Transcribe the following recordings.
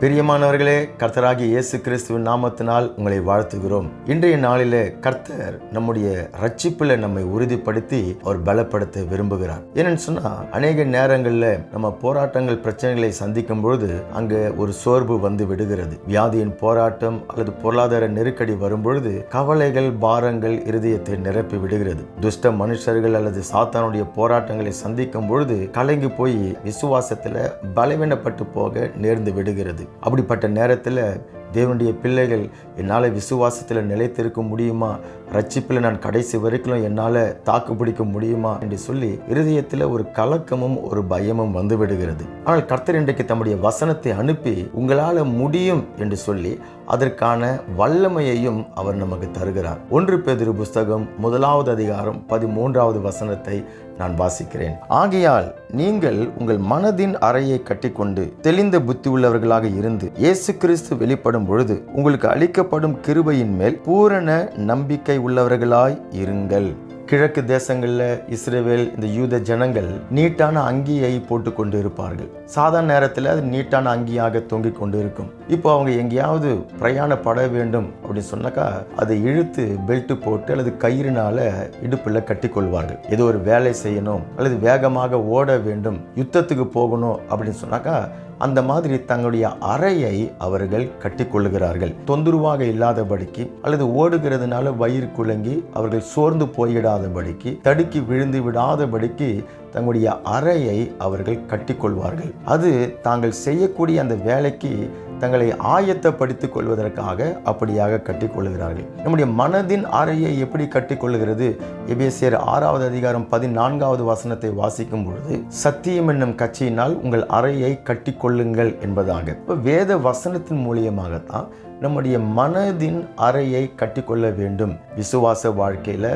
பிரியமானவர்களே கர்த்தராகிய இயேசு கிறிஸ்துவின் நாமத்தினால் உங்களை வாழ்த்துகிறோம். இன்றைய நாளிலே கர்த்தர் நம்முடைய ரட்சிப்புல நம்மை உறுதிப்படுத்தி அவர் பலப்படுத்த விரும்புகிறார். ஏன்னு சொன்னா அநேக நேரங்களில் நம்ம போராட்டங்கள் பிரச்சனைகளை சந்திக்கும் பொழுது அங்க ஒரு சோர்வு வந்து விடுகிறது. வியாதியின் போராட்டம் அல்லது பொருளாதார நெருக்கடி வரும் பொழுது கவலைகள் பாரங்கள் இருதயத்தை நிரப்பி விடுகிறது. துஷ்ட மனுஷர்கள் அல்லது சாத்தானுடைய போராட்டங்களை சந்திக்கும் பொழுது கலங்கி போய் விசுவாசத்துல பலவீனப்பட்டு போக நேர்ந்து விடுகிறது. அப்படிப்பட்ட நேரத்தில் தேவனுடைய பிள்ளைகள் என்னால் விசுவாசத்தில் நிலைத்திருக்க முடியுமா? ரட்சிப்பில் நான் கடைசி வரைக்கும் என்னால் தாக்கு பிடிக்க முடியுமா? என்று சொல்லி இருதயத்தில் ஒரு கலக்கமும் ஒரு பயமும் வந்து விடுகிறது. ஆனால் கர்த்தர் இன்றைக்கு தம்முடைய வசனத்தை அனுப்பி உங்களால் முடியும் என்று சொல்லி அதற்கான வல்லமையையும் அவர் நமக்கு தருகிறார். ஒன்று பேதிரு புஸ்தகம் முதலாவது அதிகாரம் பதிமூன்றாவது வசனத்தை நான் வாசிக்கிறேன். ஆகையால் நீங்கள் உங்கள் மனதின் அறையை கட்டிக்கொண்டு தெளிந்த புத்தி உள்ளவர்களாக இருந்து இயேசு கிறிஸ்து வெளிப்படும் பொழுது உங்களுக்கு அளிக்கப்படும் கிருபையின் மேல் பூரண நம்பிக்கை உள்ளவர்களாய் இருங்கள். கிழக்கு தேசங்களில் இஸ்ரேவேல் இந்த யூத ஜனங்கள் நீட்டான அங்கியை போட்டு கொண்டு இருப்பார்கள் சாதாரண நேரத்தில் அது நீட்டான அங்கியாக தொங்கிக் கொண்டு இருக்கும் இப்போ அவங்க எங்கேயாவது பிரயாணப்பட வேண்டும் அப்படின்னு சொன்னாக்கா அதை இழுத்து பெல்ட் போட்டு அல்லது கயிறுனால இடுப்பில் கட்டி கொள்வார்கள். ஏதோ ஒரு வேலை செய்யணும் அல்லது வேகமாக ஓட வேண்டும் யுத்தத்துக்கு போகணும் அப்படின்னு சொன்னாக்கா அந்த மாதிரி தங்களுடைய அறையை அவர்கள் கட்டிக்கொள்ளுகிறார்கள். தொந்தரவாக இல்லாதபடிக்கு அல்லது ஓடுகிறதுனால வயிறு குலுங்கி அவர்கள் சோர்ந்து போயிடாதபடிக்கு தடுக்கி விழுந்து விடாதபடிக்கு தங்களுடைய அறையை அவர்கள் கட்டிக்கொள்வார்கள். அது தாங்கள் செய்யக்கூடிய அந்த வேலைக்கு தங்களை ஆயத்தப்படுத்திக் கொள்வதற்காக அப்படியாக கட்டிக்கொள்கிறார்கள். நம்முடைய மனதின் அறையை எப்படி கட்டிக்கொள்கிறது? எபேசியர் ஆறாவது அதிகாரம் பதினான்காவது வசனத்தை வாசிக்கும் பொழுது சத்தியம் என்னும் கட்சியினால் உங்கள் அறையை கட்டிக்கொள்ளுங்கள் என்பதாக. இப்போ வேத வசனத்தின் மூலியமாகத்தான் நம்முடைய மனதின் அறையை கட்டிக்கொள்ள வேண்டும். விசுவாச வாழ்க்கையில்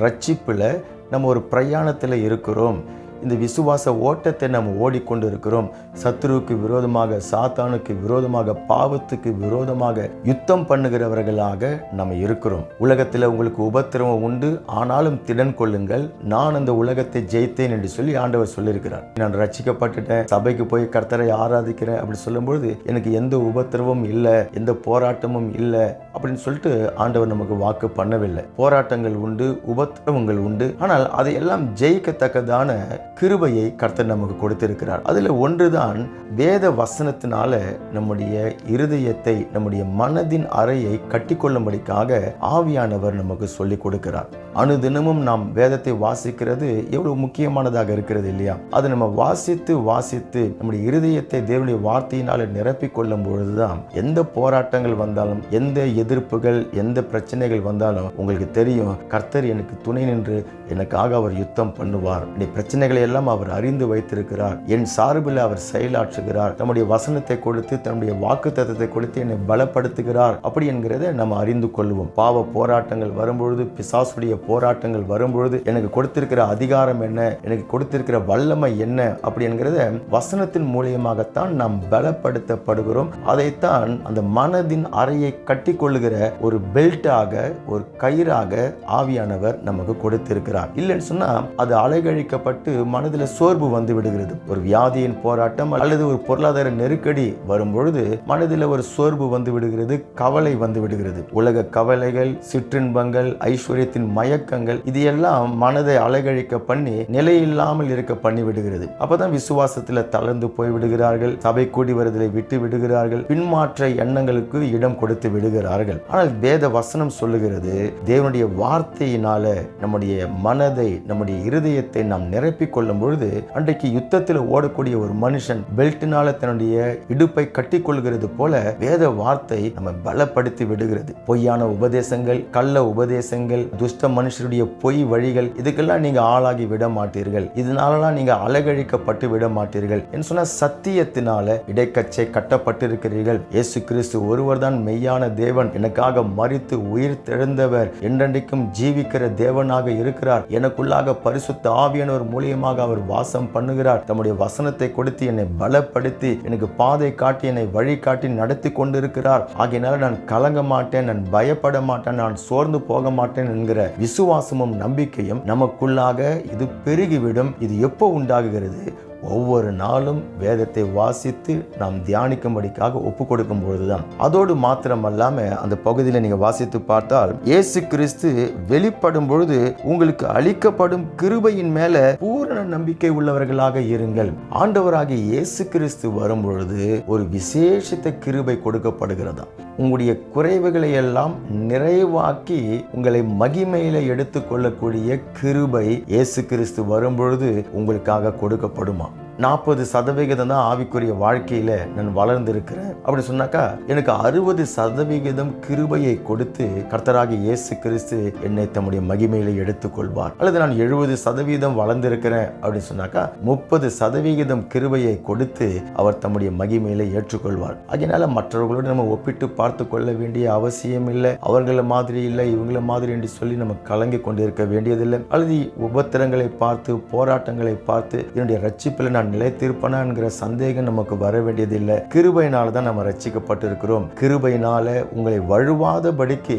ரட்சிப்பில் நம்ம ஒரு பிரயாணத்தில் இருக்கிறோம். இந்த விசுவாச ஓட்டத்தை நம்ம ஓடிக்கொண்டு இருக்கிறோம் சத்ருவுக்கு விரோதமாக சாத்தானுக்கு விரோதமாக பாவத்துக்கு விரோதமாக யுத்தம் பண்ணுகிறவர்களாக நம்ம இருக்கிறோம். உலகத்தில் உங்களுக்கு உபத்திரவம் உண்டு. ஆனாலும் திடன் கொள்ளுங்கள். நான் அந்த உலகத்தை ஜெயித்தேன் என்று சொல்லி ஆண்டவர் சொல்லியிருக்கிறார். நான் ரட்சிக்கப்பட்டுட்டேன். சபைக்கு போய் கர்த்தரை ஆராதிக்கிறேன் அப்படி சொல்லும்பொழுது எனக்கு எந்த உபத்திரவமும் இல்லை. எந்த போராட்டமும் இல்லை அப்படின்னு சொல்லிட்டு ஆண்டவர் நமக்கு வாக்கு பண்ணவில்லை. போராட்டங்கள் உண்டு உபத்திரவங்கள் உண்டு. ஆனால் அதையெல்லாம் ஜெயிக்கத்தக்கதான கிருபையை கர்த்தர் நமக்கு கொடுத்திருக்கிறார். அதில் ஒன்றுதான் வேத வசனத்தினால நம்முடைய இருதயத்தை நம்முடைய மனதின் அறையை கட்டிக்கொள்ளும்படிக்காக ஆவியானவர் நமக்கு சொல்லிக் கொடுக்கிறார். அனுதினமும் நாம் வேதத்தை வாசிக்கிறது எவ்வளவு முக்கியமானதாக இருக்கிறது இல்லையா? அது நம்ம வாசித்து வாசித்து நம்முடைய இருதயத்தை தேவனுடைய வார்த்தையினால நிரப்பிக் கொள்ளும் பொழுதுதான் எந்த போராட்டங்கள் வந்தாலும் எந்த எதிர்ப்புகள் எந்த பிரச்சனைகள் வந்தாலும் உங்களுக்கு தெரியும் கர்த்தர் எனக்கு துணை நின்று எனக்காக அவர் யுத்தம் பண்ணுவார். இந்த பிரச்சனைகளை எல்லாம் அவர் அறிந்து வைத்திருக்கிறார். என் சார்பில் அவர் செயலாற்றுகிறார். தம்முடைய வசனத்தை கொடுத்து தன்னுடைய வாக்கு தத்தத்தை கொடுத்து என்னை பலப்படுத்துகிறார். அப்படி என்கிறத நம்ம அறிந்து கொள்வோம். பாவ போராட்டங்கள் வரும்பொழுது பிசாசுடைய போராட்டங்கள் வரும்பொழுது எனக்கு கொடுத்திருக்கிற அதிகாரம் என்ன? எனக்கு கொடுத்திருக்கிற வல்லமை என்ன? அப்படி என்கிறத வசனத்தின் மூலியமாகத்தான் நாம் பலப்படுத்தப்படுகிறோம். அதைத்தான் அந்த மனதின் அறையை கட்டி கொள்ளுகிற ஒரு பெல்ட்டாக ஒரு கயிறாக ஆவியானவர் நமக்கு கொடுத்திருக்கிறார். இல்லைன்னு சொன்னா அது அலைகழிக்கப்பட்டு மனதில் சோர்வு வந்து விடுகிறது. ஒரு வியாதியின் போராட்டம் அல்லது ஒரு பொருளாதார நெருக்கடி வரும் பொழுது மனதில் ஒரு சோர்வு வந்து விடுகிறது கவலை வந்து விடுகிறது. உலக கவலைகள் சிற்றின்பங்கள் ஐஸ்வர்யத்தின் மயக்கங்கள் இது எல்லாம் மனதை அலைகழிக்க பண்ணி நிலையில்லாமல் இருக்க பண்ணி விடுகிறது. அப்பதான் விசுவாசத்தில் தளர்ந்து போய் விடுகிறார்கள் சபை கூடி வருதலை விட்டு விடுகிறார்கள் பின்மாற்ற எண்ணங்களுக்கு இடம் கொடுத்து விடுகிறார்கள். ஆனால் வேத வசனம் சொல்லுகிறது தேவனுடைய வார்த்தையினால நம்முடைய மனதை நம்முடைய இருதயத்தை நாம் நிரப்பிக்கொள்ள கொள்ளும் பொழுது அன்றைக்கு யுத்தத்தில் ஓடக்கூடிய ஒரு மனுஷன் பெல்ட்டினால தன்னுடைய இடுப்பை கட்டி கொள்கிறது போல வேத வார்த்தை நம்ம பலப்படுத்தி விடுகிறது. பொய்யான உபதேசங்கள் கள்ள உபதேசங்கள் துஷ்ட மனுஷருடைய பொய் வழிகள் இதுக்கெல்லாம் நீங்க ஆளாகி விட மாட்டீர்கள். இதனாலலாம் நீங்க அலகழிக்கப்பட்டு விட மாட்டீர்கள் என்று சொன்ன சத்தியத்தினால இடைக்கச்சை கட்டப்பட்டிருக்கிறீர்கள். இயேசு கிறிஸ்து ஒருவர் தான் மெய்யான தேவன். எனக்காக மறித்து உயிர் தெழுந்தவர். என்றென்றைக்கும் ஜீவிக்கிற தேவனாக இருக்கிறார். எனக்குள்ளாக பரிசுத்த ஆவியானவர் மூலியமாக அவர் வாசம் பண்ணுகிறார். தம்முடைய வசனத்தை கொடுத்து என்னை பலப்படுத்தி எனக்கு பாதை காட்டி என்னை வழி காட்டி நடத்தி கொண்டிருக்கிறார். ஆகையினால நான் கலங்க மாட்டேன் நான் பயப்பட மாட்டேன் நான் சோர்ந்து போக மாட்டேன் என்கிற விசுவாசமும் நம்பிக்கையும் நமக்குள்ளாக இது பெருகிவிடும். இது எப்போ உண்டாகுகிறது? ஒவ்வொரு நாளும் வேதத்தை வாசித்து நாம் தியானிக்கும்படிக்காக ஒப்பு கொடுக்கும் பொழுதுதான் அதோடு மாத்திரமல்லாம அந்த பகுதியில் நீங்க வாசித்து பார்த்தால் இயேசு கிறிஸ்து வெளிப்படும் பொழுது உங்களுக்கு அளிக்கப்படும் கிருபையின் மேல பூரண நம்பிக்கை உள்ளவர்களாக இருங்கள். ஆண்டவராகிய இயேசு கிறிஸ்து வரும் பொழுது ஒரு விசேஷித்த கிருபை கொடுக்கப்படுகிறதா உங்களுடைய குறைவுகளை எல்லாம் நிறைவாக்கி உங்களை மகிமையில எடுத்துக்கொள்ளக்கூடிய கிருபை இயேசு கிறிஸ்து வரும் பொழுது உங்களுக்காக கொடுக்கப்படுமா நாற்பது சதவிகிதம் தான் ஆவிக்குரிய வாழ்க்கையில நான் வளர்ந்திருக்கிறேன். அப்படி சொன்னாக்கா எனக்கு அறுபது சதவிகிதம் கிருபையை கொடுத்து கர்த்தராகி இயேசு கிறிஸ்து என்னை தம்முடைய மகிமையில எடுத்துக்கொள்வார். அல்லது நான் எழுபது சதவீதம் வளர்ந்திருக்கிறேன் அப்படின்னு சொன்னாக்கா முப்பது சதவிகிதம் கிருபையை கொடுத்து அவர் தம்முடைய மகிமையில ஏற்றுக்கொள்வார். அதனால மற்றவர்களோடு நம்ம ஒப்பிட்டு பார்த்து கொள்ள வேண்டிய அவசியம் இல்லை. அவங்கள மாதிரி இல்லை இவங்கள மாதிரி என்று சொல்லி நம்ம கலங்கி கொண்டிருக்க வேண்டியதில்லை. அல்லது உபத்திரங்களை பார்த்து போராட்டங்களை பார்த்து என்னுடைய ரட்சிப்பில் நான் நிலைத்திருப்பனா என்கிற சந்தேகம் நமக்கு வர வேண்டியதில்லை. கிருபையினால தான் நம்ம ரச்சிக்கப்பட்டிருக்கிறோம் கிருபையினால உங்களை வழுவாதபடிக்கு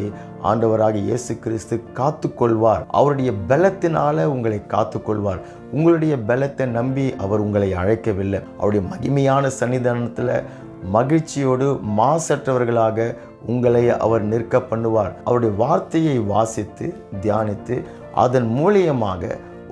ஆண்டவராக இயேசு கிறிஸ்து காத்துக்கொள்வார். அவருடைய பலத்தினால உங்களை காத்துக்கொள்வார். உங்களுடைய பலத்தை நம்பி அவர் உங்களை அழைக்கவில்லை. அவருடைய மகிமையான சன்னிதானத்தில் மகிழ்ச்சியோடு மாசற்றவர்களாக உங்களை அவர் நிற்க பண்ணுவார். அவருடைய வார்த்தையை வாசித்து தியானித்து அதன் மூலியமாக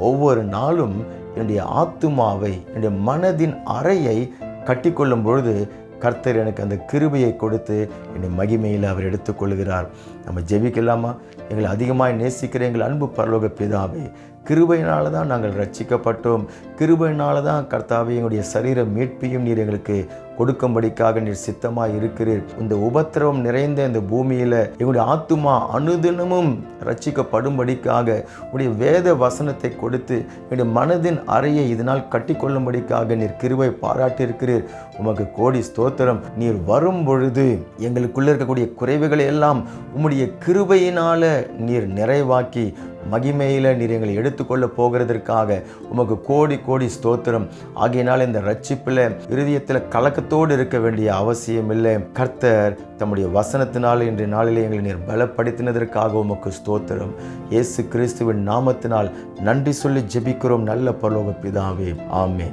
ஒவ்வொரு நாளும் என்னுடைய ஆத்துமாவை என்னுடைய மனதின் அறையை கட்டிக்கொள்ளும் பொழுது கர்த்தர் எனக்கு அந்த கிருபையை கொடுத்து என்னை மகிமையில் அவர் எடுத்துக்கொள்கிறார். நம்ம ஜெபிக்கலாமா? எங்களை அதிகமாக நேசிக்கிற எங்கள் அன்பு பரலோக பிதாவே கிருபையினால தான் நாங்கள் ரட்சிக்கப்பட்டோம். கிருபையினால தான் கர்த்தாவை எங்களுடைய சரீர மீட்பையும் நீர் எங்களுக்கு கொடுக்கும்படிக்காக நீர் சித்தமாக இருக்கிறீர். இந்த உபத்திரவம் நிறைந்த இந்த பூமியில் எங்களுடைய ஆத்துமா அனுதினமும் ரட்சிக்கப்படும்படிக்காக உடைய வேத வசனத்தை கொடுத்து என்னுடைய மனதின் அறையை இதனால் கட்டிக்கொள்ளும்படிக்காக நீர் கிருவை பாராட்டியிருக்கிறீர். உமக்கு கோடி ஸ்தோத்திரம். நீர் வரும் பொழுது எங்களுக்குள்ள இருக்கக்கூடிய குறைவுகளை எல்லாம் உம்முடைய கிருபையினால நீர் நிறைவாக்கி மகிமையில் நீர் எங்களை எடுத்துக்கொள்ள போகிறதற்காக உமக்கு கோடி கோடி ஸ்தோத்திரம். ஆகையினால் இந்த ரட்சிப்பில் இருதயத்தில் கலக்கத்தோடு இருக்க வேண்டிய அவசியம் இல்லை கர்த்தர் தம்முடைய வசனத்தினால் இன்றைய நாளிலே எங்களை நீர் பலப்படுத்தினதற்காக உமக்கு ஸ்தோத்திரம். இயேசு கிறிஸ்துவின் நாமத்தினால் நன்றி சொல்லி ஜெபிக்கிறோம். நல்ல பரலோக பிதாவே. ஆமே